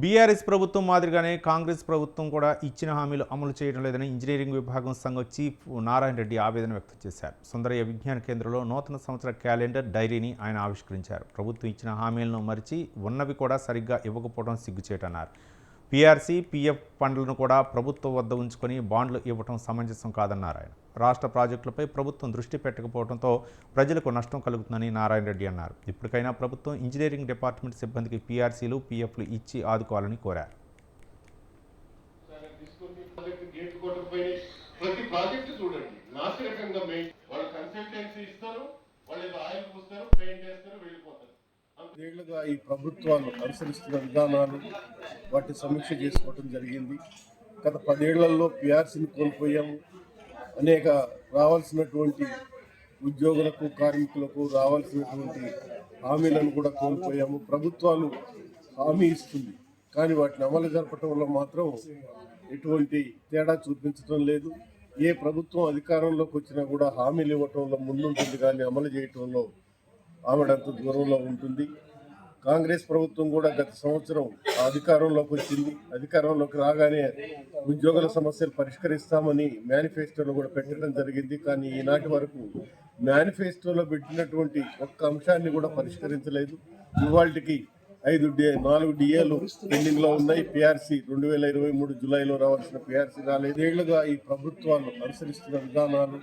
BRS ప్రభుత్వం మాదిరిగానే కాంగ్రెస్ ప్రభుత్వం కూడా ఇచ్చిన హామీలు అమలు చేయడం లేదని ఇంజనీరింగ్ విభాగం సంఘం చీఫ్ నారాయణ రెడ్డి ఆవేదన వ్యక్తం చేశారు. సుందరయ్య విజ్ఞాన కేంద్రంలో నూతన సంవత్సర క్యాలెండర్ డైరీని ఆయన ఆవిష్కరించారు. ప్రభుత్వం ఇచ్చిన హామీలను మరిచి ఉన్నవి కూడా సరిగ్గా ఇవ్వకపోవడం సిగ్గుచేటన్నారు. పీఆర్సీ పీఎఫ్ ఫండ్లను కూడా ప్రభుత్వం వద్ద ఉంచుకొని బాండ్లు ఇవ్వటం సమంజసం కాదన్నారు ఆయన రాష్ట్ర ప్రాజెక్టులపై ప్రభుత్వం దృష్టి పెట్టకపోవడంతో ప్రజలకు నష్టం కలుగుతుందని నారాయణ రెడ్డి అన్నారు. ఇప్పటికైనా ప్రభుత్వం ఇంజనీరింగ్ డిపార్ట్మెంట్ సిబ్బందికి పీఆర్సీలు పీఎఫ్లు ఇచ్చి ఆదుకోవాలని కోరారు. ప్రతి ప్రాజెక్టు చూడండి. నాసిరకంగా పదేళ్ళుగా ఈ ప్రభుత్వాలు అనుసరిస్తున్న విధానాలు వాటి సమీక్ష చేసుకోవడం జరిగింది. గత పదేళ్ళలో పిఆర్సీని కోల్పోయాము. అనేక రావాల్సినటువంటి ఉద్యోగులకు కార్మికులకు రావాల్సినటువంటి హామీలను కూడా కోల్పోయాము. ప్రభుత్వాలు హామీ ఇస్తుంది. కానీ వాటిని అమలు జరపడంలో మాత్రం ఎటువంటి తేడా చూపించడం లేదు. ఏ ప్రభుత్వం అధికారంలోకి వచ్చినా కూడా హామీలు ఇవ్వటంలో ముందుంటుంది. కానీ అమలు చేయటంలో ఆవిడంత దూరంలో ఉంటుంది. కాంగ్రెస్ ప్రభుత్వం కూడా గత సంవత్సరం అధికారంలోకి వచ్చింది. అధికారంలోకి రాగానే ఉద్యోగుల సమస్యలు పరిష్కరిస్తామని మేనిఫెస్టోలో కూడా పెట్టడం జరిగింది. కానీ ఈనాటి వరకు మేనిఫెస్టోలో పెట్టినటువంటి ఒక్క అంశాన్ని కూడా పరిష్కరించలేదు. ఇవాళకి ఐదు డి నాలుగు డిఏలు పెండింగ్లో ఉన్నాయి. పిఆర్సీ రెండు వేల ఇరవై మూడు జూలైలో రావాల్సిన పిఆర్సీ రాలేదు. ఏళ్ళుగా ఈ ప్రభుత్వాలు అనుసరిస్తున్న విధానాలు